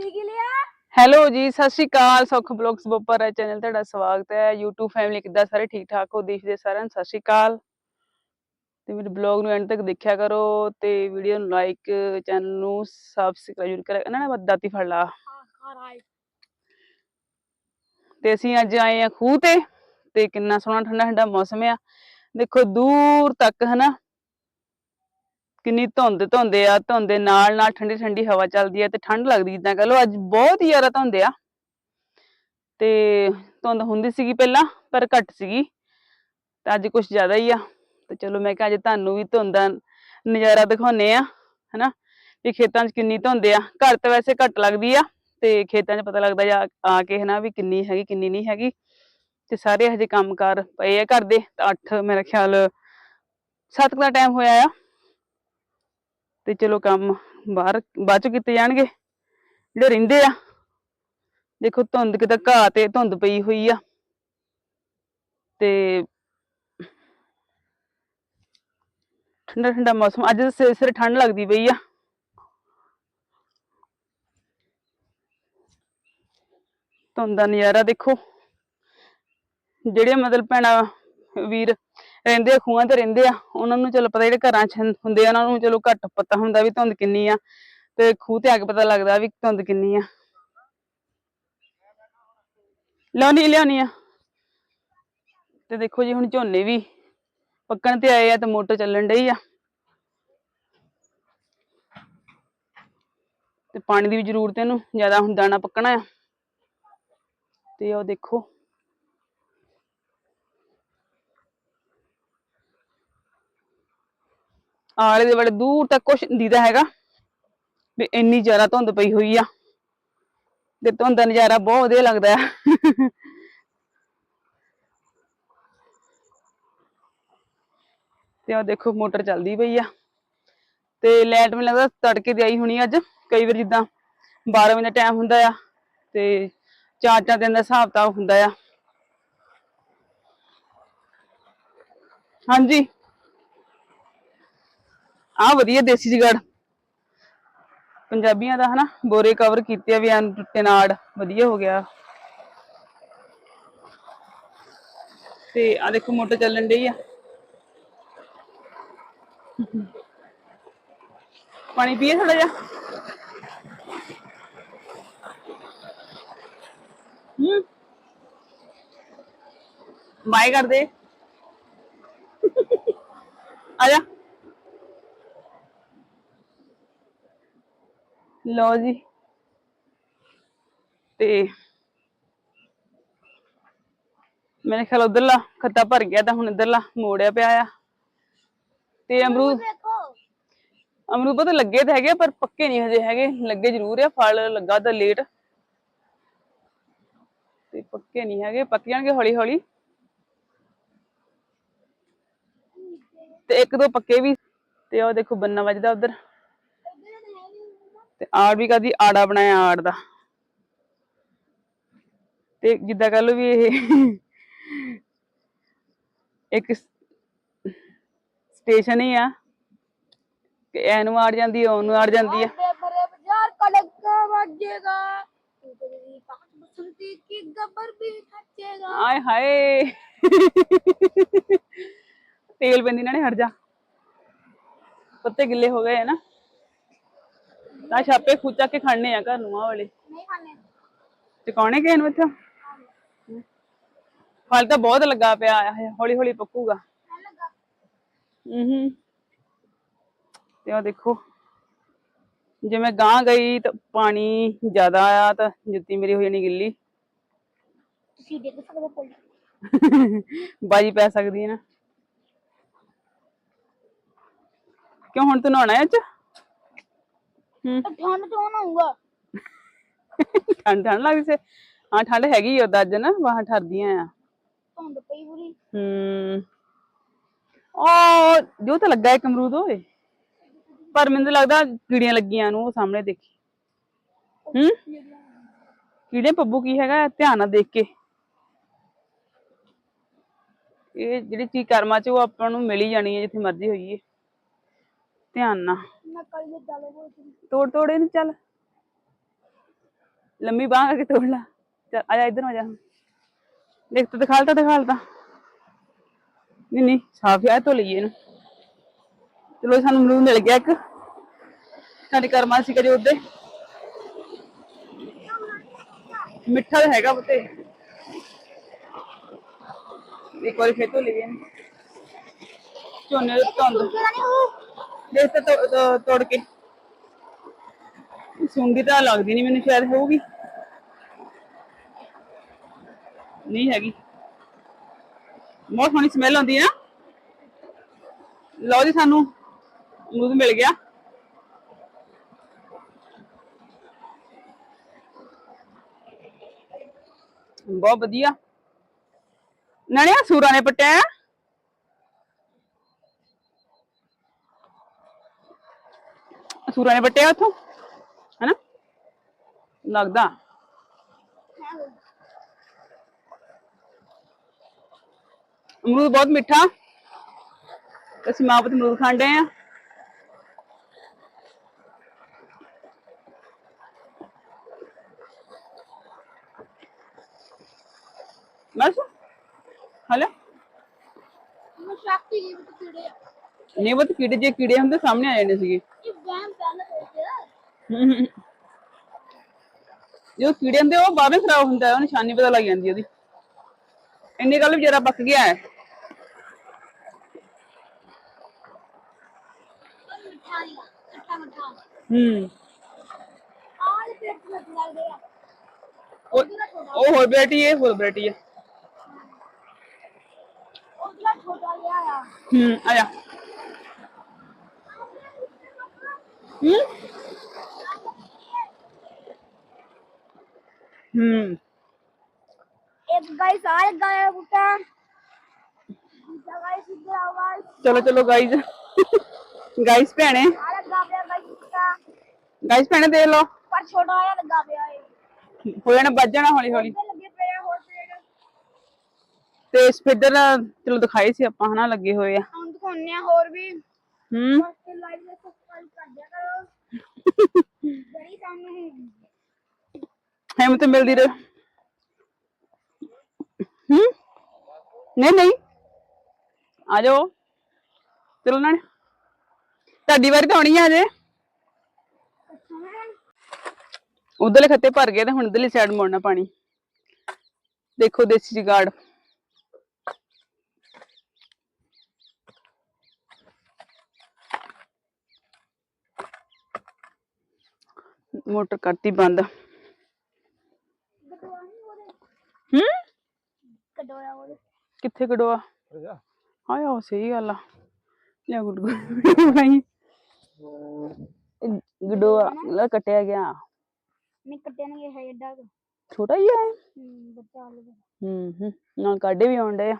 ਕੀ ਕੀ ਲਿਆ? ਹੈਲੋ ਜੀ ਸਤਿ ਸ਼੍ਰੀ ਅਕਾਲ ਸੁਖ ਬਲੌਗਸ ਬੋਪਰ ਹੈ ਚੈਨਲ ਤੁਹਾਡਾ ਸਵਾਗਤ ਹੈ। YouTube ਫੈਮਿਲੀ ਕਿੱਦਾਂ ਸਾਰੇ ਠੀਕ ਠਾਕ ਹੋ? ਦੇਸ਼ ਦੇ ਸਾਰਿਆਂ ਨੂੰ ਸਤਿ ਸ਼੍ਰੀ ਅਕਾਲ। ਤੇ ਮੇਰੇ ਬਲੌਗ ਨੂੰ ਐਂਡ ਤੱਕ ਦੇਖਿਆ ਕਰੋ ਤੇ ਵੀਡੀਓ ਨੂੰ ਲਾਈਕ ਚੈਨਲ ਨੂੰ ਸਬਸਕ੍ਰਾਈਬ ਜ਼ਰੂਰ ਕਰਿਆ ਇਹਨਾਂ ਨੇ ਦਾਤੀ ਫੜ ਲਾ। ਤੇ ਅਸੀਂ ਅੱਜ ਆਏ ਆ ਖੂਹ ਤੇ ਤੇ ਕਿੰਨਾ ਸੋਹਣਾ ਠੰਡਾ ਠੰਡਾ ਮੌਸਮ ਆ। ਦੇਖੋ ਦੂਰ ਤੱਕ ਹਨਾ? ਕਿੰਨੀ ਧੁੰਦ ਧੁੰਦ ਆ, ਧੁੰਦ ਦੇ ਨਾਲ ਨਾਲ ਠੰਡੀ ਠੰਡੀ ਹਵਾ ਚੱਲਦੀ ਆ ਤੇ ਠੰਡ ਲੱਗਦੀ ਜਿੱਦਾਂ ਕਹ ਲਓ ਅੱਜ ਬਹੁਤ ਹੀ ਜ਼ਿਆਦਾ ਧੁੰਦ ਆ। ਤੇ ਧੁੰਦ ਹੁੰਦੀ ਸੀਗੀ ਪਹਿਲਾਂ, ਪਰ ਘੱਟ ਸੀਗੀ। ਤੇ ਅੱਜ ਕੁਝ ਜ਼ਿਆਦਾ ਹੀ ਆ। ਤੇ ਚਲੋ ਮੈਂ ਕਿਹਾ ਅੱਜ ਤੁਹਾਨੂੰ ਵੀ ਧੁੰਦ ਦਾ ਨਜ਼ਾਰਾ ਦਿਖਾਉਨੇ ਆ, ਹਨਾ? ਵੀ ਖੇਤਾਂ 'ਚ ਕਿੰਨੀ ਧੁੰਦ ਆ। ਘਰ ਤਾਂ ਵੈਸੇ ਘੱਟ ਲੱਗਦੀ ਆ ਤੇ ਖੇਤਾਂ 'ਚ ਪਤਾ ਲੱਗਦਾ ਜਾ ਆ ਕੇ, ਹਨਾ, ਵੀ ਕਿੰਨੀ ਹੈਗੀ, ਕਿੰਨੀ ਨਹੀਂ ਹੈਗੀ। ਤੇ ਸਾਰੇ ਹਜੇ ਕੰਮਕਾਰ ਪਏ ਆ ਘਰ ਦੇ। ਤਾਂ 8 ਮੇਰਾ ਖਿਆਲ 7 ਦਾ ਟਾਈਮ ਹੋਇਆ ਆ। ਤੇ ਚਲੋ ਕੰਮ ਬਾਹਰ ਬਾਅਦ ਚ ਕੀਤੇ ਜਾਣਗੇ। ਜਿਹੜੇ ਰਹਿੰਦੇ ਆ, ਦੇਖੋ ਧੁੰਦ ਕਿਤੇ ਘਾਹ ਤੇ ਧੁੰਦ ਪਈ ਹੋਈ ਆ। ਤੇ ਠੰਡਾ ਠੰਡਾ ਮੌਸਮ, ਅੱਜ ਸਿਰ ਸਿਰ ਠੰਡ ਲੱਗਦੀ ਪਈ ਆ। ਧੁੰਦ ਦਾ ਨਜ਼ਾਰਾ ਦੇਖੋ। ਜਿਹੜੇ ਮਤਲਬ ਭੈਣਾਂ, ਵੀਰ ਰਹਿੰਦੇ ਆ, ਖੂਹਾਂ ਤੇ ਰਹਿੰਦੇ ਆ, ਉਹਨਾਂ ਨੂੰ ਚਲੋ ਪਤਾ ਜਿਹੜੇ ਘਰਾਂ 'ਚ ਹੁੰਦੇ ਆ, ਉਹਨਾਂ ਨੂੰ ਚਲੋ ਘੱਟ ਪਤਾ ਹੁੰਦਾ ਵੀ ਧੁੰਦ ਕਿੰਨੀ ਆ ਤੇ ਖੂਹ ਤੇ ਆ ਕੇ ਪਤਾ ਲੱਗਦਾ ਵੀ ਧੁੰਦ ਕਿੰਨੀ ਆ। ਲਿਆਉਣੀ ਲਿਆਉਣੀ ਆ। ਤੇ ਦੇਖੋ ਜੀ, ਹੁਣ ਝੋਨੇ ਵੀ ਪੱਕਣ ਤੇ ਆਏ ਆ ਤੇ ਮੋਟਰ ਚੱਲਣ ਡਈ ਆ। ਤੇ ਪਾਣੀ ਦੀ ਵੀ ਜ਼ਰੂਰਤ ਇਹਨੂੰ, ਜ਼ਿਆਦਾ ਹੁਣ ਦਾਣਾ ਪੱਕਣਾ ਆ। ਤੇ ਉਹ ਦੇਖੋ। ਆਲੇ ਦੇ ਬੜੇ ਦੂਰ ਤੱਕ ਕੁਛ ਦੀਦਾ ਹੈਗਾ। ਵੀ ਇੰਨੀ ਜ਼ਿਆਦਾ ਧੁੰਦ ਪਈ ਹੋਈ ਆ। ਤੇ ਧੁੰਦ ਦਾ ਨਜ਼ਾਰਾ ਬਹੁਤ ਵਧੀਆ ਲੱਗਦਾ ਹੈ ਤੇ ਆ ਦੇਖੋ ਮੋਟਰ ਚੱਲਦੀ ਪਈ ਆ। ਤੇ ਲਾਈਟ ਮੈਨੂੰ ਲੱਗਦਾ ਤੜਕੇ ਦੀ ਆਈ ਹੋਣੀ ਅੱਜ। ਕਈ ਵਾਰ ਜਿੱਦਾਂ 12 ਵਜੇ ਦਾ ਟਾਈਮ ਹੁੰਦਾ ਆ ਤੇ ਚਾਰ ਚਾਰ ਦਿਨ ਦਾ ਹਿਸਾਬ ਤਾਂ ਹੁੰਦਾ ਆ। ਹਾਂਜੀ। ਆ ਵਧੀਆ ਦੇਸੀ ਜਗੜ। ਪੰਜਾਬੀਆਂ ਦਾ ਹਨਾ, ਬੋਰੇ ਕਵਰ ਕੀਤੇ ਆ ਵੀ ਐਨ ਟੁੱਟੇ ਨਾੜ, ਵਧੀਆ ਹੋ ਗਿਆ। ਤੇ ਆ ਦੇਖੋ ਮੋਟਰ ਚੱਲਣ ਡਈ ਆ। ਪਾਣੀ ਪੀਏ ਥੋੜਾ ਜਿਹਾ? ਹੂੰ। ਬਾਏ ਕਰ ਆ ਜਾ। ਲਓ ਜੀ। ਤੇ ਮੇਰੇ ਖਿਆਲ ਉਧਰਲਾ ਖੱਤਾ ਭਰ ਗਿਆ ਤਾਂ ਹੁਣ ਇਧਰਲਾ ਮੋੜਿਆ ਪਿਆ ਆ। ਤੇ ਅਮਰੂਦ ਦੇਖੋ ਅਮਰੂਦ ਤਾਂ ਲੱਗੇ ਤਾਂ ਹੈਗੇ ਪਰ ਪੱਕੇ ਨਹੀਂ ਹਜੇ ਹੈਗੇ। ਲੱਗੇ ਜ਼ਰੂਰ ਆ ਫਲ ਲੱਗਾ ਤਾਂ ਲੇਟ। ਤੇ ਪੱਕੇ ਨਹੀਂ ਹੈਗੇ ਪੱਕ ਜਾਣਗੇ ਹੌਲੀ ਹੌਲੀ ਤੇ ਇੱਕ ਦੋ ਪੱਕੇ ਵੀ। ਤੇ ਉਹ ਦੇਖੋ ਬੰਨਾ ਵੱਜਦਾ ਉਧਰ। ਤੇ ਆੜ ਵੀ ਕਾਦੀ ਆੜਾ ਬਣਾਇਆ ਆੜ ਦਾ। ਤੇ ਜਿੱਦਾਂ ਕਹ ਲੋ ਵੀ ਇਹ ਇੱਕ ਸਟੇਸ਼ਨ ਹੀ ਆ। ਕਿ ਐ ਨੂੰ ਆੜ ਜਾਂਦੀ ਆ ਉਹਨੂੰ ਆੜ ਜਾਂਦੀ ਆ। ਆਏ ਹਾਏ। ਤੇਲ ਪੈਂਦੀ ਨਾ ਨੇ ਹਟ ਜਾ। ਪੱਤੇ ਗਿੱਲੇ ਹੋ ਗਏ ਹੈ ਨਾ। ਆ ਛਾਪੇ ਖੁਦ ਕੇ ਖਾਣੇ ਆ ਘਰ ਨੂੰ ਆ ਵਾਲੇ। ਨਹੀਂ ਖਾਣੇ ਟਿਕਾਉਣੇ ਕਿਸੇ ਨੂੰ ਇੱਥੇ? ਫਲ ਤਾਂ ਬਹੁਤ ਲੱਗਾ ਪਿਆ ਆ ਹੌਲੀ ਹੌਲੀ ਪੱਕੂਗਾ। ਹੂੰ ਤੇ ਆ ਦੇਖੋ ਜਿਵੇਂ ਗਾਂ ਗਈ ਤਾਂ ਪਾਣੀ ਜ਼ਿਆਦਾ ਆਇਆ ਤਾਂ ਜੁੱਤੀ ਮੇਰੀ ਹੋ ਜਾਣੀ ਗਿੱਲੀ। ਤੁਸੀਂ ਦੇਖ ਸਕਦੇ ਹੋ ਬਾਜੀ ਪੈ ਸਕਦੀ ਹੈ ਨਾ। ਕਿਉਂ ਹੁਣ ਤੂੰ ਨਹਾਉਣਾ ਹੈ ਅੱਜ? ਹੂੰ। ਠੰਡ ਤੋਂ ਨਾ ਹੋਊਗਾ? ਠੰਡ ਠੰਡ ਲੱਗਦੀ ਸੇ ਹਾਂ ਠੰਡ ਹੈਗੀ ਉਹਦਾ ਅੱਜ ਨਾ ਬਾਹਾਂ ਠਰਦੀਆਂ ਆ। ਧੁੰਦ ਪਈ ਪੂਰੀ। ਹੂੰ। ਉਹ ਜੋ ਤਾਂ ਲੱਗਾ ਇੱਕ ਅਮਰੂਦ ਓਏ। ਪਰ ਮੈਨੂੰ ਤਾਂ ਲੱਗਦਾ ਕੀੜੀਆਂ ਲੱਗੀਆਂ ਨੂੰ ਉਹ ਸਾਹਮਣੇ ਦੇਖੀ। ਹੂੰ? ਕੀੜੇ ਪੱਬੂ ਕੀ ਹੈਗਾ ਧਿਆਨ ਨਾਲ ਦੇਖ ਕੇ। ਇਹ ਜਿਹੜੀ ਚੀਜ਼ ਕਰਮਾਂ ਚ ਉਹ ਆਪਾਂ ਨੂੰ ਮਿਲ ਹੀ ਜਾਣੀ ਹੈ ਜਿੱਥੇ ਮਰਜ਼ੀ ਹੋਈਏ। ਧਿਆਨ ਨਾਲ। ਨਕਲ ਦੇ ਡਾਲੇ ਹੋਏ ਸੀ। ਤੋੜ ਤੋੜ ਇਹਨੂੰ ਚੱਲ। ਲੰਮੀ ਬਾਂਹ ਕਰਕੇ ਤੋੜ ਲਾ। ਚੱਲ ਆ ਜਾ ਇੱਧਰ ਆ ਜਾ। ਦੇਖ ਤਾਂ ਦਿਖਾਲਤਾ ਦਿਖਾਲਤਾ ਨਹੀਂ ਨਹੀਂ ਸਾਫ਼ ਆ ਧੋ ਲਈਏ ਇਹਨੂੰ। ਚਲੋ ਸਾਨੂੰ ਅਮਰੂਦ ਮਿਲ ਗਿਆ ਇੱਕ। ਸਾਡੇ ਕਰਮਾਂ ਸੀ ਕਦੇ ਉਹਦੇ। ਮਿੱਠਾ ਤਾਂ ਹੈਗਾ ਬਤੇ ਇੱਕ ਵਾਰੀ ਫੇਰ ਧੋ ਲਈਏ। ਝੋਨੇ ਦੇ ਧੁੰਦ। ਦੇਖ ਤੇ ਤੋੜ ਕੇ। ਸੁੰਡੀ ਤਾਂ ਲੱਗਦੀ ਨਹੀਂ ਮੈਨੂੰ, ਸ਼ਾਇਦ ਹੋਊਗੀ। ਨਹੀਂ ਹੈਗੀ। ਬਹੁਤ ਸੋਹਣੀ ਸਮੈਲ ਆਉਂਦੀ ਹੈ ਨਾ। ਲਓ ਜੀ, ਸਾਨੂੰ ਅਮਰੂਦ ਮਿਲ ਗਿਆ। ਬਹੁਤ ਵਧੀਆ। ਨਾਲੇ ਆਹ ਸੂਰਾਂ ਨੇ ਪਟਿਆ। ਸੂਰਾਂ ਨੇ ਪੱਟਿਆ ਉੱਥੋਂ? ਹੈਨਾ? ਲੱਗਦਾ। ਅਮਰੂਦ ਬਹੁਤ ਮਿੱਠਾ। ਅਸੀਂ ਮਾਪਤ ਅਮਰੂਦ ਖਾਂਦੇ ਆ। ਬਸ। ਹਲੇ। ਮੈਂ ਸ਼ਾਕਤੀ ਜੀ ਵਿੱਚ ਕੀੜੇ। ਨਹੀਂ ਉਹ ਕੀੜੇ ਜੇ ਕੀੜੇ ਹੁੰਦੇ ਸਾਹਮਣੇ ਆ ਜਾਣੇ ਸੀਗੇ ਇਹ ਵਹਿਮ ਪਹਿਲਾਂ ਹੋਇਆ ਹਮ ਹਮ। ਜੋ ਕੀੜੇ ਹੁੰਦੇ ਉਹ ਬਾਅਦ ਵਿੱਚ ਖਰਾਬ ਹੁੰਦਾ ਉਹ ਨਿਸ਼ਾਨੀ ਪਤਾ ਲੱਗ ਜਾਂਦੀ ਉਹਦੀ। ਇੰਨੇ ਗੱਲ ਵੀ ਪੱਕ ਗਿਆ ਹੈ। ਹੂੰ। ਉਹ ਹੋਰ ਬੇਟੀ ਹੈ, ਹੋਰ ਬੇਟੀ ਹੈ। ਆ ਹੂੰ ਆ ਹੂੰ। ਹੂੰ एक गाइस आ गया बूटा गाइस इधर आओ गाइस ਚਲੋ ਚਲੋ ਗਾਈਜ਼ ਗਾਈਜ਼ ਭੈਣੇ आ लगा गया गाइस बूटा ਗਾਈਜ਼ ਭੈਣੇ ਦੇਖ ਲਓ पर छोटा आया लगा गया है ਹੋ ਜਾਣਾ ਵੱਜ ਜਾਣਾ ਹੌਲੀ ਹੌਲੀ इधर लगे पे हैं और पेड़ ਤੇ ਸਪੀਡਰ ਚਲੋ ਦਿਖਾਏ ਸੀ ਆਪਾਂ ਹਨਾ ਲੱਗੇ ਹੋਏ ਆ हम दिखाने हैं और भी ਹੂੰ बस लाइव में सब्सक्राइब कर दिया करो बड़ी सामने ਹਿੰਮਤ ਮਿਲਦੀ ਰਹੇ। ਹੂੰ? ਨਹੀਂ ਨਹੀਂ। ਆ ਜਾਓ। ਚਲੋ ਨਾ ਤੁਹਾਡੀ ਵਾਰੀ ਤਾਂ ਆਉਣੀ ਆ ਅਜੇ ਉਧਰਲੇ ਖੱਤੇ ਭਰ ਗਏ ਤੇ ਹੁਣ ਇਧਰਲੀ ਸਾਈਡ ਮੋੜਨਾ ਪਾਣੀ। ਦੇਖੋ ਦੇਸੀ ਜੁਗਾੜ। ਮੋਟਰ ਕਰਤੀ ਬੰਦ। ਕਿੱਥੇ ਕਢਵਾ? ਹਾਂ ਉਹ ਸਹੀ ਗੱਲ ਆ। ਲਿਆ ਗੁੱਡ ਗੁੱਡ ਬਣਾਈ। ਗਡੋਆ ਲਾ ਕਟਿਆ ਗਿਆ। ਨਹੀਂ ਕਟਿਆ ਨਹੀਂ ਹੈ ਏਡਾ ਛੋਟਾ ਹੀ ਹੈ ਬੱਚਾ ਹੂੰ ਹੂੰ ਨਾ ਕਾਡੇ ਵੀ ਆਉਂਦੇ ਆ।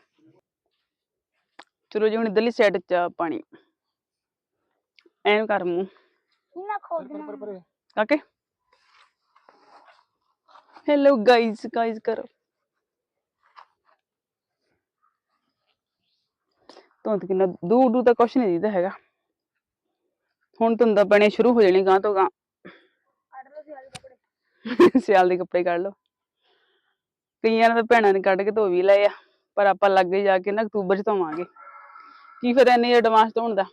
ਚਲੋ ਜੀ ਹੁਣ ਇਧਰਲੀ ਸਾਈਡ ਚ ਪਾਣੀ। ਐਨ ਕਰ ਮੂੰ ਨਾ ਖੋਦਣਾ ਕਾਕੇ। ਹੈਲੋ ਗਾਇਸ ਗਾਇਸ ਕਰੋ। ਧੁੰਦ ਕਿੰਨਾ ਦੂਰ ਦੂਰ ਤਾਂ ਕੁਛ ਨਹੀਂ ਦਿਖਦਾ ਹੈਗਾ। ਹੁਣ ਧੁੰਦਾ ਪੈਣੇ ਸ਼ੁਰੂ ਹੋ ਜਾਣੀ ਗਾਂ ਤੋਂ ਗਾਂ ਸਿਆਲ ਦੇ ਕੱਪੜੇ। ਕੱਢ ਲਓ। ਕਈਆਂ ਨੇ ਤਾਂ ਭੈਣਾਂ ਨੇ ਕੱਢ ਕੇ ਧੋ ਵੀ ਲਏ ਆ ਪਰ ਆਪਾਂ ਲੱਗੇ ਜਾ ਕੇ ਨਾ ਅਕਤੂਬਰ ਚ ਧੋਵਾਂਗੇ। ਕੀ ਫਿਰ ਇੰਨੇ ਐਡਵਾਂਸ ਧੋਣ ਦਾ?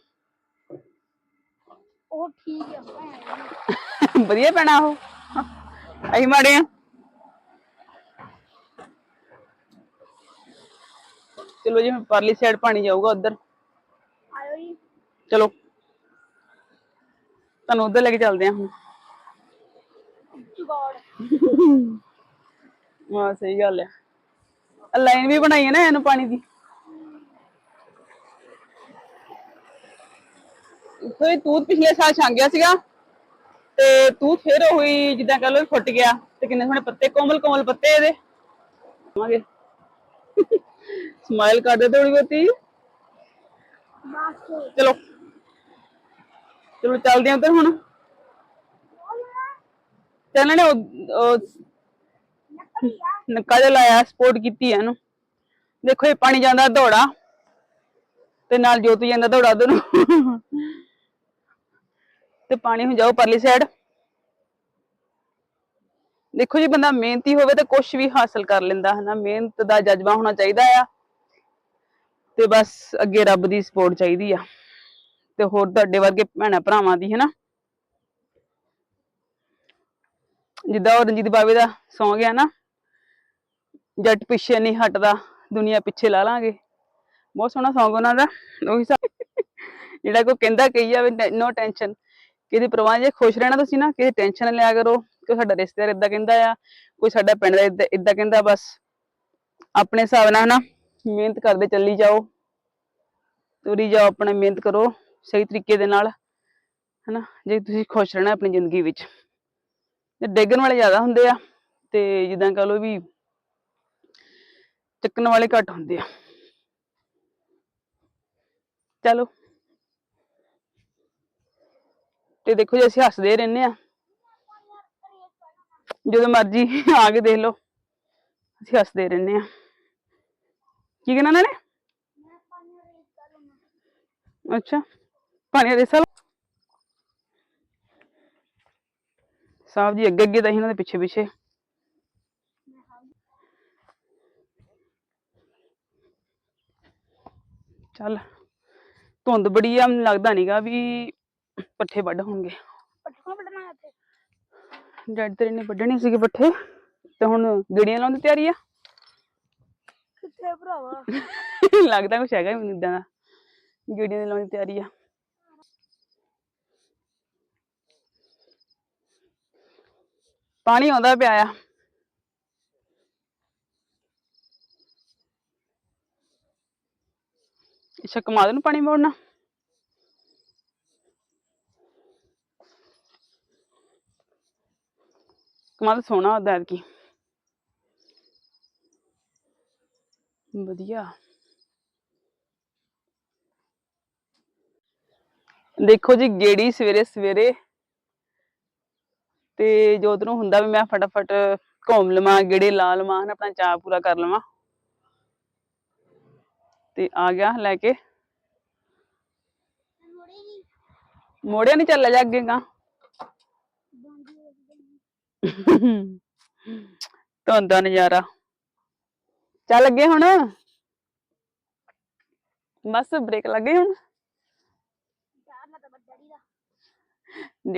ਉਹ ਠੀਕ ਆ ਭੈਣ। ਵਧੀਆ ਪੈਣਾ ਉਹ। ਅਸੀਂ ਮਾੜੇ ਆ। ਚਲੋ ਜੀ ਹੁਣ ਪਰਲੀ ਸਾਈਡ ਪਾਣੀ ਜਾਊਗਾ ਉਧਰ। ਆਇਓ ਜੀ। ਚਲੋ। ਤੁਹਾਨੂੰ ਉਧਰ ਲੈ ਕੇ ਚੱਲਦੇ ਆ ਹੁਣ। ਹਾਂ ਸਹੀ ਗੱਲ ਆ। ਲਾਈਨ ਵੀ ਬਣਾਈ ਹੈ ਨਾ ਇਹਨੂੰ ਪਾਣੀ ਦੀ। ਕੋਈ ਤੂਤ ਪਿਛਲੇ ਸਾਲ ਛੰਗ ਗਿਆ ਸੀਗਾ ਤੇ ਤੂਤ ਫਿਰ ਹੋਈ ਜਿੱਦਾਂ ਕਹ ਲੋ ਫੁੱਟ ਗਿਆ ਤੇ ਕਿੰਨੇ ਸੋਹਣੇ ਪੱਤੇ ਕੋਮਲ ਕੋਮਲ ਪੱਤੇ ਇਹਦੇ। ਆਵਾਂਗੇ। ਸਮਾਈਲ ਕਰਦੇ ਥੋੜੀ ਬਹੁਤੀ। ਬਸ ਚਲੋ। ਚਲੋ ਚੱਲਦੇ ਆਂ ਉਧਰ ਹੁਣ। ਤੇ ਇਹਨਾਂ ਨੇ ਉਹ- ਉਹ ਨਕਲੀ ਆ। ਨੱਕਾ ਜਿਹਾ ਲਾਇਆ ਸਪੋਰਟ ਕੀਤੀ ਆ ਇਹਨੂੰ। ਦੇਖੋ ਇਹ ਪਾਣੀ ਜਾਂਦਾ ਦੌੜਾ। ਤੇ ਨਾਲ ਜੋਤ ਜਾਂਦਾ ਦੌੜਾ ਉਧਰ ਨੂੰ ਤੇ ਪਾਣੀ ਹੁਣ ਜਾਓ ਪਰਲੀ ਸਾਈਡ ਦੇਖੋ ਜੀ ਬੰਦਾ ਮਿਹਨਤੀ ਹੋਵੇ ਤਾਂ ਕੁਝ ਵੀ ਹਾਸਲ ਕਰ ਲੈਂਦਾ, ਹਨਾ? ਮਿਹਨਤ ਦਾ ਜਜ਼ਬਾ ਹੋਣਾ ਚਾਹੀਦਾ ਆ। ਤੇ ਬਸ ਅੱਗੇ ਰੱਬ ਦੀ ਸਪੋਰਟ ਚਾਹੀਦੀ ਆ। ਤੇ ਹੋਰ ਤੁਹਾਡੇ ਵਰਗੇ ਭੈਣਾਂ ਭਰਾਵਾਂ ਦੀ, ਹਨਾ? ਜਿੱਦਾਂ ਉਹ ਰਣਜੀਤ ਬਾਵੇ ਦਾ ਸੌਂ ਗਿਆ ਨਾ ਜੱਟ ਪਿੱਛੇ ਨਹੀਂ ਹਟਦਾ, ਦੁਨੀਆ ਪਿੱਛੇ ਲਾ ਲਾਂਗੇ। ਬਹੁਤ ਸੋਹਣਾ ਸੌਂਗ ਉਹਨਾਂ ਦਾ, ਉਹੀ ਜਿਹੜਾ ਕੋਈ ਕਹਿੰਦਾ ਕਹੀ ਜਾਵੇ, ਨੋ ਟੈਨਸ਼ਨ ਕਿਤੇ ਪਰਵਾਹ ਜੇ ਖੁਸ਼ ਰਹਿਣਾ ਤੁਸੀਂ ਨਾ ਕਿਸੇ ਟੈਨਸ਼ਨ ਲਿਆ ਕਰੋ। ਕੋਈ ਸਾਡਾ ਰਿਸ਼ਤੇਦਾਰ ਇਦਾਂ ਕਹਿੰਦਾ ਆ, ਕੋਈ ਸਾਡਾ ਪਿੰਡ ਦਾ ਇਦਾਂ ਕਹਿੰਦਾ, ਬਸ ਆਪਣੇ ਹਿਸਾਬ ਨਾਲ ਹਨਾ, ਮਿਹਨਤ ਕਰਦੇ ਚੱਲੀ ਜਾਓ, ਤੁਰੀ ਜਾਓ, ਆਪਣਾ ਮਿਹਨਤ ਕਰੋ, ਸਹੀ ਤਰੀਕੇ ਦੇ ਨਾਲ, ਹਨਾ, ਜੇ ਤੁਸੀਂ ਖੁਸ਼ ਰਹਿਣਾ ਆਪਣੀ ਜ਼ਿੰਦਗੀ ਵਿੱਚ। ਤੇ ਡੇਗਣ ਵਾਲੇ ਜ਼ਿਆਦਾ ਹੁੰਦੇ ਆ, ਤੇ ਜਿੱਦਾਂ ਕਹ ਲਓ ਵੀ ਚੱਕਣ ਵਾਲੇ ਘੱਟ ਹੁੰਦੇ ਆ। ਚਲੋ। ਤੇ ਦੇਖੋ ਜੀ ਅਸੀਂ ਹੱਸਦੇ ਰਹਿੰਦੇ ਆ ਜਦੋਂ ਮਰਜ਼ੀ ਆ ਕੇ ਦੇਖ ਲਓ। ਅਸੀਂ ਹੱਸਦੇ ਰਹਿੰਦੇ ਆ ਕੀ ਕਹਿਣਾ ਇਹਨਾਂ ਨੇ? ਅੱਛਾ ਪਾਣੀ ਦੇ ਸਾਹਿਬ ਜੀ ਅੱਗੇ ਅੱਗੇ ਤਾਂ ਸੀ ਇਹਨਾਂ ਦੇ ਪਿੱਛੇ ਪਿੱਛੇ। ਚੱਲ, ਧੁੰਦ ਬੜੀ ਆ, ਮੈਨੂੰ ਲੱਗਦਾ ਨਹੀਂਗਾ ਵੀ ਪੱਠੇ ਵੱਢ ਹੋਣਗੇ। ਡੈਡ ਤੇਰੇ ਨੇ ਵੱਢਣੇ ਸੀਗੇ ਪੱਠੇ ਤੇ ਹੁਣ ਗੜੀਆਂ ਲਾਉਣ ਦੀ ਤਿਆਰੀ ਆ? ਕਿੱਥੇ ਭਰਾਵਾ? ਲੱਗਦਾ ਕੁਛ ਹੈਗਾ ਮੈਨੂੰ ਇਦਾਂ ਦਾ ਗੜੀਆਂ ਦੀ ਲਾਉਣ ਦੀ ਤਿਆਰੀ ਆ। ਪਾਣੀ ਆਉਂਦਾ ਪਿਆ ਆ। ਅੱਛਾ ਕਮਾਦ ਨੂੰ ਪਾਣੀ ਮੋੜਨਾ ਕਮਾਦ ਸੋਹਣਾ ਹੁੰਦਾ ਕੀ ਵਧੀਆ। ਦੇਖੋ ਜੀ, ਗੇੜੀ ਸਵੇਰੇ ਸਵੇਰੇ ਤੇ ਜੋਤ ਨੂੰ ਹੁੰਦਾ ਵੀ ਮੈਂ ਫਟਾਫਟ ਘੁੰਮ ਲਵਾਂ, ਗੇੜੇ ਲਾ ਲਵਾਂ ਆਪਣਾ ਚਾਅ ਪੂਰਾ ਕਰ ਲਵਾਂ। ਤੇ ਆ ਗਿਆ ਲੈ ਕੇ। ਮੋੜੀ ਨਹੀਂ ਮੋੜਿਆ ਨਹੀਂ ਚੱਲਿਆ ਜਾ ਅੱਗੇ ਗਾ ਧੁੰਦ ਦਾ ਨਜ਼ਾਰਾ। ਚੱਲ ਅੱਗੇ ਹੁਣ? ਬਸ ਬ੍ਰੇਕ ਲੱਗੇ ਹੁਣ? ਯਾਰ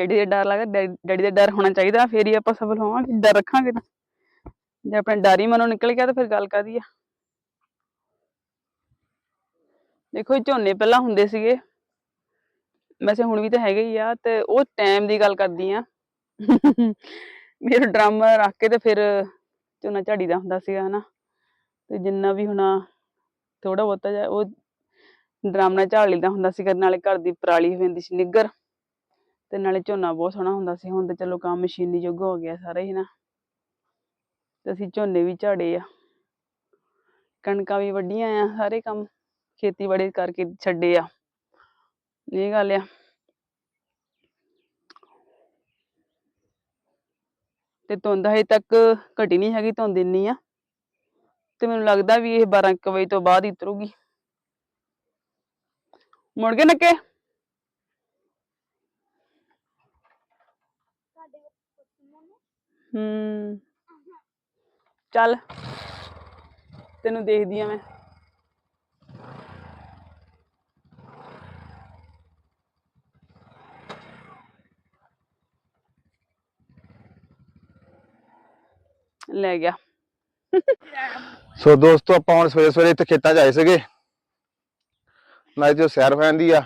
ਦਾ ਡਰ ਲੱਗਦਾ ਡੈਡੀ ਦੇ ਡਰ ਹੋਣਾ ਚਾਹੀਦਾ, ਫੇਰ ਹੀ ਆਪਾਂ ਸਫਲ ਹੋਵਾਂਗੇ, ਡਰ ਰੱਖਾਂਗੇ ਤਾਂ। ਜੇ ਆਪਣੇ ਡਰ ਹੀ ਮਨੋਂ ਨਿਕਲ ਗਿਆ ਤਾਂ ਫਿਰ ਗੱਲ ਕਾਦੀ ਆ? ਦੇਖੋ ਇਹ ਝੋਨੇ ਪਹਿਲਾਂ ਹੁੰਦੇ ਸੀਗੇ। ਵੈਸੇ ਹੁਣ ਵੀ ਤਾਂ ਹੈਗੇ ਹੀ ਆ ਤੇ ਉਹ ਟਾਈਮ ਦੀ ਗੱਲ ਕਰਦੀ ਆ। ਮੇਰਾ ਡਰਮ ਰੱਖ ਕੇ ਤੇ ਫਿਰ ਝੋਨਾ ਝਾੜੀ ਦਾ ਹੁੰਦਾ ਸੀਗਾ, ਹਨਾ। ਤੇ ਜਿੰਨਾ ਵੀ ਹੁਣਾ ਥੋੜਾ ਬਹੁਤਾ ਜਿਹਾ ਉਹ ਡਰਮ ਨਾਲ ਝਾੜ ਲਈਦਾ ਹੁੰਦਾ ਸੀਗਾ, ਨਾਲੇ ਘਰ ਦੀ ਪਰਾਲੀ ਹੋ ਜਾਂਦੀ ਸੀ ਨਿੱਗਰ ਤੇ ਨਾਲੇ ਝੋਨਾ ਬਹੁਤ ਸੋਹਣਾ ਹੁੰਦਾ ਸੀ, ਹੁਣ ਤੇ ਚਲੋ ਕੰਮ ਮਸ਼ੀਨੀ ਯੁੱਗ ਹੋ ਗਿਆ ਸਾਰਾ ਹੀ ਨਾ ਤੇ ਅਸੀਂ ਝੋਨੇ ਵੀ ਝਾੜੇ ਆ। ਕਣਕਾਂ ਵੀ ਵੱਢੀਆਂ ਆ, ਸਾਰੇ ਕੰਮ ਖੇਤੀਬਾੜੀ ਕਰਕੇ ਛੱਡੇ ਆ। ਇਹ ਗੱਲ ਆ। ਤੇ ਧੁੰਦ ਹਜੇ ਤੱਕ ਘਟੀ ਨਹੀਂ ਹੈਗੀ ਧੁੰਦ ਇੰਨੀ ਆ। ਤੇ ਮੈਨੂੰ ਲੱਗਦਾ ਵੀ ਇਹ 12 ਕੁ ਵਜੇ ਤੋਂ ਬਾਅਦ ਹੀ ਉਤਰੂਗੀ ਮੁੜ ਗਏ ਨੱਕੇ? ਹੂੰ ਚੱਲ। ਤੈਨੂੰ ਦੇਖਦੀ ਆ ਮੈਂ। ਲੈ ਗਿਆ। ਸੋ ਦੋਸਤੋ ਆਪਾਂ ਹੁਣ ਸਵੇਰੇ ਸਵੇਰੇ ਇੱਥੇ ਖੇਤਾਂ 'ਚ ਆਏ ਸੀਗੇ। ਨਾਲੇ ਜੋ ਸੈਰ ਹੋ ਜਾਂਦੀ ਆ।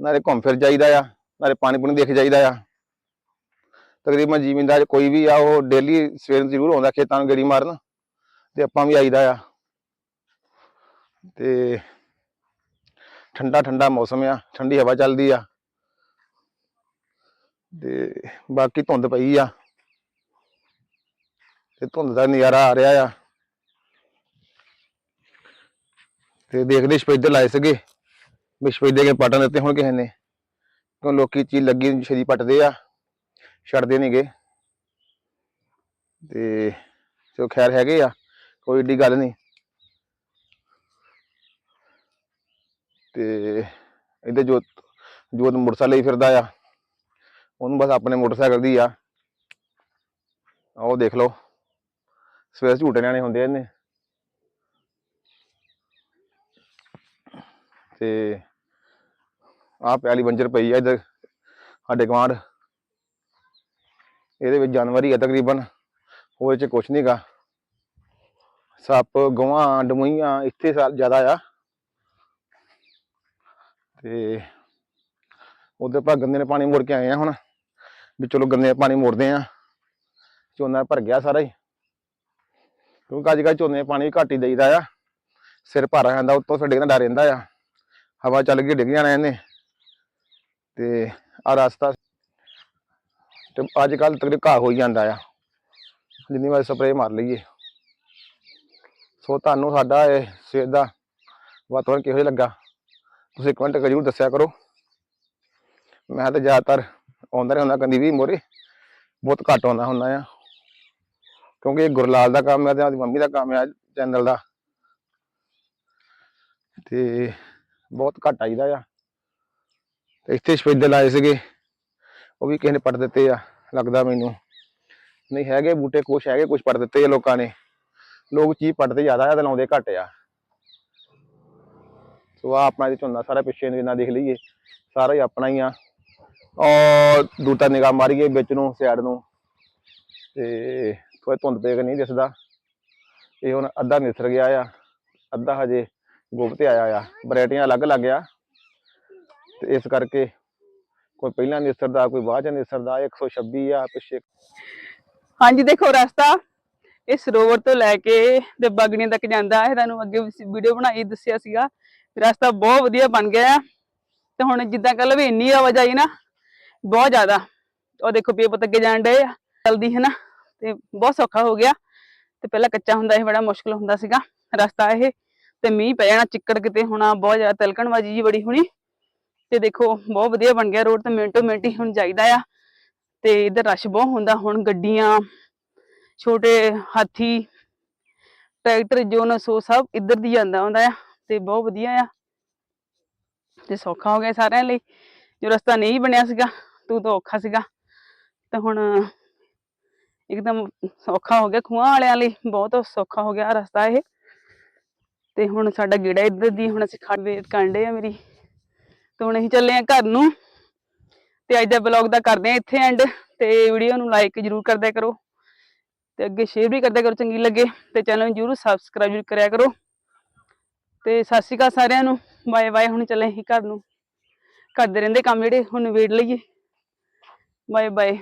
ਨਾਲੇ ਘੁੰਮ ਫਿਰ ਜਾਈਦਾ ਆ। ਨਾਲੇ ਪਾਣੀ ਪੂਣੀ ਦੇਖ ਜਾਈਦਾ ਆ। ਤਕਰੀਬਨ ਜ਼ਿਮੀਂਦਾਰ ਕੋਈ ਵੀ ਆ ਉਹ ਡੇਲੀ ਸਵੇਰ ਨੂੰ ਜ਼ਰੂਰ ਆਉਂਦਾ ਖੇਤਾਂ ਨੂੰ ਗੇੜੀ ਮਾਰਨ। ਤੇ ਆਪਾਂ ਵੀ ਆਈਦਾ ਆ। ਤੇ ਠੰਡਾ ਠੰਡਾ ਮੌਸਮ ਆ। ਠੰਡੀ ਹਵਾ ਚੱਲਦੀ ਆ। ਤੇ ਬਾਕੀ ਧੁੰਦ ਪਈ ਆ। ਤੇ ਧੁੰਦ ਦਾ ਨਜ਼ਾਰਾ ਆ ਰਿਹਾ ਆ। ਤੇ ਦੇਖਦੇ ਸਪੈਦੇ ਲਾਏ ਸੀਗੇ। ਵੀ ਸਪੈਦੇ ਕੇ ਪਟਨ ਦਿੱਤੇ ਹੁਣ ਕਿਸੇ ਨੇ। ਕਿਉਂ ਲੋਕੀ ਚੀਜ਼ ਲੱਗੀ ਨੂੰ ਛੇਤੀ ਪੱਟਦੇ ਆ, ਛੱਡਦੇ ਨਹੀਂਗੇ ਤੇ ਚਲੋ ਖੈਰ ਹੈਗੇ ਆ, ਕੋਈ ਏਡੀ ਗੱਲ ਨਹੀਂ ਤੇ ਇਹਦੇ ਜੋਤ ਜੋਤ ਮੋਟਰਸਾਈਕਲ ਲਈ ਫਿਰਦਾ ਆ। ਉਹਨੂੰ ਬਸ ਆਪਣੇ ਮੋਟਰਸਾਈਕਲ ਦੀ ਆ। ਉਹ ਦੇਖ ਲਓ। ਸਵੇਰ ਝੂਟੇ ਨਿਆਣੇ ਹੁੰਦੇ ਇਹਨੇ। ਤੇ ਆਹ ਪਿਆਲੀ ਬੰਜਰ ਪਈ ਆ ਇੱਧਰ, ਸਾਡੇ ਗਵਾਂਢ ਇਹਦੇ ਵਿੱਚ ਜਾਨਵਰ ਹੀ ਆ ਤਕਰੀਬਨ, ਉਹਦੇ ਚ ਕੁਛ ਨਹੀਂਗਾ ਸੱਪ ਗਵਾਂ ਡਮੂਈਆਂ, ਇੱਥੇ ਸਾ- ਜ਼ਿਆਦਾ ਆ। ਤੇ ਉਧਰ ਪਾ ਗੰਦੇ ਨੇ ਪਾਣੀ ਮੋੜ ਕੇ ਆਏ ਆ ਹੁਣ, ਵੀ ਚਲੋ ਗੰਦੇ ਦਾ ਪਾਣੀ ਮੋੜਦੇ ਆ। ਝੋਨਾ ਭਰ ਗਿਆ ਸਾਰਾ ਹੀ। ਕਿਉਂਕਿ ਅੱਜ ਕੱਲ੍ਹ ਝੋਨੇ ਪਾਣੀ ਘੱਟ ਹੀ ਦੇਈਦਾ ਆ। ਸਿਰ ਭਰ ਆ ਜਾਂਦਾ, ਉੱਤੋਂ ਸਾਡੇ ਨਾਲ ਡਰ ਰਹਿੰਦਾ ਆ। ਹਵਾ ਚੱਲ ਗਈ ਡਿੱਗ ਜਾਣਾ ਇਹਨੇ। ਤੇ ਆ ਰਸਤਾ ਤੇ ਅੱਜ ਕੱਲ੍ਹ ਤਕਰੀਬਨ ਘਾਹ ਹੋਈ ਜਾਂਦਾ ਆ। ਜਿੰਨੀ ਵਾਰ ਸਪਰੇਅ ਮਾਰ ਲਈਏ। ਸੋ ਤੁਹਾਨੂੰ ਸਾਡਾ ਇਹ ਸਵੇਰ ਦਾ ਵਾਤਾਵਰਨ ਕਿਹੋ ਜਿਹਾ ਲੱਗਾ, ਤੁਸੀਂ ਕਮੈਂਟ ਕਰ ਜ਼ਰੂਰ ਦੱਸਿਆ ਕਰੋ। ਮੈਂ ਤਾਂ ਜ਼ਿਆਦਾਤਰ ਆਉਂਦਾ ਰਹਿੰਦਾ, ਕੰਦੀ ਵੀ ਮੋਰੇ ਬਹੁਤ ਘੱਟ ਆਉਂਦਾ ਹੁੰਦਾ ਆ। ਕਿਉਂਕਿ ਇਹ ਗੁਰਲਾਲ ਦਾ ਕੰਮ ਹੈ ਤੇ ਉਹਦੀ ਮੰਮੀ ਦਾ ਕੰਮ ਹੈ ਚੈਨਲ ਦਾ। ਤੇ ਬਹੁਤ ਘੱਟ ਆਈਦਾ ਆ। ਤੇ ਇੱਥੇ ਸਪੇਦੇ ਆਏ ਸੀਗੇ। ਉਹ ਵੀ ਕਿਸੇ ਨੇ ਪੱਟ ਦਿੱਤੇ ਆ, ਲੱਗਦਾ ਮੈਨੂੰ। ਨਹੀਂ ਹੈਗੇ ਬੂਟੇ ਕੁਛ, ਹੈਗੇ ਕੁਛ ਪੱਟ ਦਿੱਤੇ ਆ ਲੋਕਾਂ ਨੇ। ਲੋਕ ਚੀਜ਼ ਪੱਟਦੇ ਜ਼ਿਆਦਾ ਆ ਤੇ ਲਾਉਂਦੇ ਘੱਟ ਆ। ਸੋ ਆ ਆਪਣਾ ਇਹ ਝੋਨਾ ਸਾਰਾ ਪਿੱਛੇ ਨੂੰ ਜਿੰਨਾ ਦੇਖ ਲਈਏ, ਸਾਰਾ ਹੀ ਆਪਣਾ ਹੀ ਆ। ਔਰ ਦੂਤਾ ਨਿਗਾਹ ਮਾਰੀਏ ਵਿੱਚ ਨੂੰ ਸਾਈਡ ਨੂੰ। ਤੇ ਕੋਈ ਧੁੰਦ ਪੇ ਨਹੀਂ ਦਿਸਦਾ। ਇਹ ਹੁਣ ਅੱਧਾ ਨਿਸਰ ਗਿਆ ਆ। ਅੱਧਾ ਹਜੇ ਗੁੱਬ ਤੇ ਆਇਆ ਆ। ਵੈਰਾਈਟੀਆਂ ਅਲੱਗ ਅਲੱਗ ਆ। ਤੇ ਇਸ ਕਰਕੇ ਕੋਈ ਪਹਿਲਾਂ ਨਿਸਰਦਾ, ਕੋਈ ਬਾਅਦ ਚ ਨਿਸਰਦਾ 126 ਆ, ਪਿੱਛੇ ਹਾਂਜੀ, ਦੇਖੋ ਰਸਤਾ ਇਹ ਸਰੋਵਰ ਤੋਂ ਲੈ ਕੇ ਤੇ ਬਾਗੜੀਆਂ ਤੱਕ ਜਾਂਦਾ। ਹੈ ਤੁਹਾਨੂੰ ਅੱਗੇ ਵੀਡੀਓ ਬਣਾਈ ਦੱਸਿਆ ਸੀਗਾ। ਰਸਤਾ ਬਹੁਤ ਵਧੀਆ ਬਣ ਗਿਆ ਆ। ਤੇ ਹੁਣ ਜਿੱਦਾਂ ਕੱਲ ਵੀ ਇੰਨੀ ਆਵਾਜਾਈ ਨਾ, ਬਹੁਤ ਜ਼ਿਆਦਾ। ਉਹ ਦੇਖੋ ਪੀਏ ਅੱਗੇ ਜਾਣ ਡਏ ਆ। ਜਲਦੀ ਹੈ ਨਾ। ਤੇ ਬਹੁਤ ਸੌਖਾ ਹੋ ਗਿਆ। ਤੇ ਪਹਿਲਾਂ ਕੱਚਾ ਹੁੰਦਾ ਸੀ, ਬੜਾ ਮੁਸ਼ਕਲ ਹੁੰਦਾ ਸੀਗਾ। ਰਸਤਾ ਇਹ, ਤੇ ਮੀਂਹ ਪੈ ਜਾਣਾ ਚਿੱਕੜ ਕਿਤੇ ਹੋਣਾ, ਬਹੁਤ ਜ਼ਿਆਦਾ ਤਿਲਕਣਬਾਜੀ ਜੀ ਬੜੀ ਹੋਣੀ। ਤੇ ਦੇਖੋ, ਬਹੁਤ ਵਧੀਆ ਬਣ ਗਿਆ ਰੋਡ ਤੇ ਮਿੰਟੋ ਮਿੰਟ ਹੀ ਹੁਣ ਜਾਈਦਾ ਆ। ਤੇ ਇਧਰ ਰਸ਼ ਬਹੁਤ ਹੁੰਦਾ, ਹੁਣ ਗੱਡੀਆਂ, ਛੋਟੇ ਹਾਥੀ, ਟਰੈਕਟਰ, ਜੋਨ, ਸੋ ਸਭ ਇੱਧਰ ਦੀ ਜਾਂਦਾ ਹੁੰਦਾ ਆ, ਤੇ ਬਹੁਤ ਵਧੀਆ ਆ। ਤੇ ਸੌਖਾ ਹੋ ਗਿਆ ਸਾਰਿਆਂ ਲਈ। ਜੋ ਰਸਤਾ ਨਹੀਂ ਬਣਿਆ ਸੀਗਾ, ਤੂੰ ਤਾਂ ਔਖਾ ਸੀਗਾ। ਤੇ ਹੁਣ ਇੱਕਦਮ ਸੌਖਾ ਹੋ ਗਿਆ, ਖੂਹਾਂ ਵਾਲਿਆਂ ਲਈ ਬਹੁਤ ਸੌਖਾ ਹੋ ਗਿਆ ਰਸਤਾ ਇਹ। ਤੇ ਹੁਣ ਸਾਡਾ ਗੇੜਾ ਇੱਧਰ ਦੀ, ਹੁਣ ਅਸੀਂ ਖੜ ਵੇਟ ਕਰਦੇ ਆ ਮੇਰੀ। ਤੇ ਹੁਣ ਅਸੀਂ ਚੱਲੇ ਆ ਘਰ ਨੂੰ। ਤੇ ਅੱਜ ਦਾ ਬਲੌਗ ਦਾ ਕਰਦੇ ਆ ਇੱਥੇ ਐਂਡ ਤੇ ਵੀਡੀਓ ਨੂੰ ਲਾਈਕ ਜਰੂਰ ਕਰਦਿਆ ਕਰੋ। ਤੇ ਅੱਗੇ ਸ਼ੇਅਰ ਵੀ ਕਰਦਿਆ ਕਰੋ ਚੰਗੀ ਲੱਗੇ। ਤੇ ਚੈਨਲ ਨੂੰ ਜਰੂਰ ਸਬਸਕ੍ਰਾਈਬ ਵੀ ਕਰਿਆ ਕਰੋ। ਤੇ ਸਤਿ ਸ਼੍ਰੀ ਅਕਾਲ ਸਾਰਿਆਂ ਨੂੰ। ਬਾਏ ਬਾਏ ਹੁਣ ਚੱਲੇ ਅਸੀਂ ਘਰ ਨੂੰ। ਕਰਦੇ ਰਹਿੰਦੇ ਕੰਮ ਜਿਹੜੇ, ਹੁਣ ਵੇੜ ਲਈਏ। Bye bye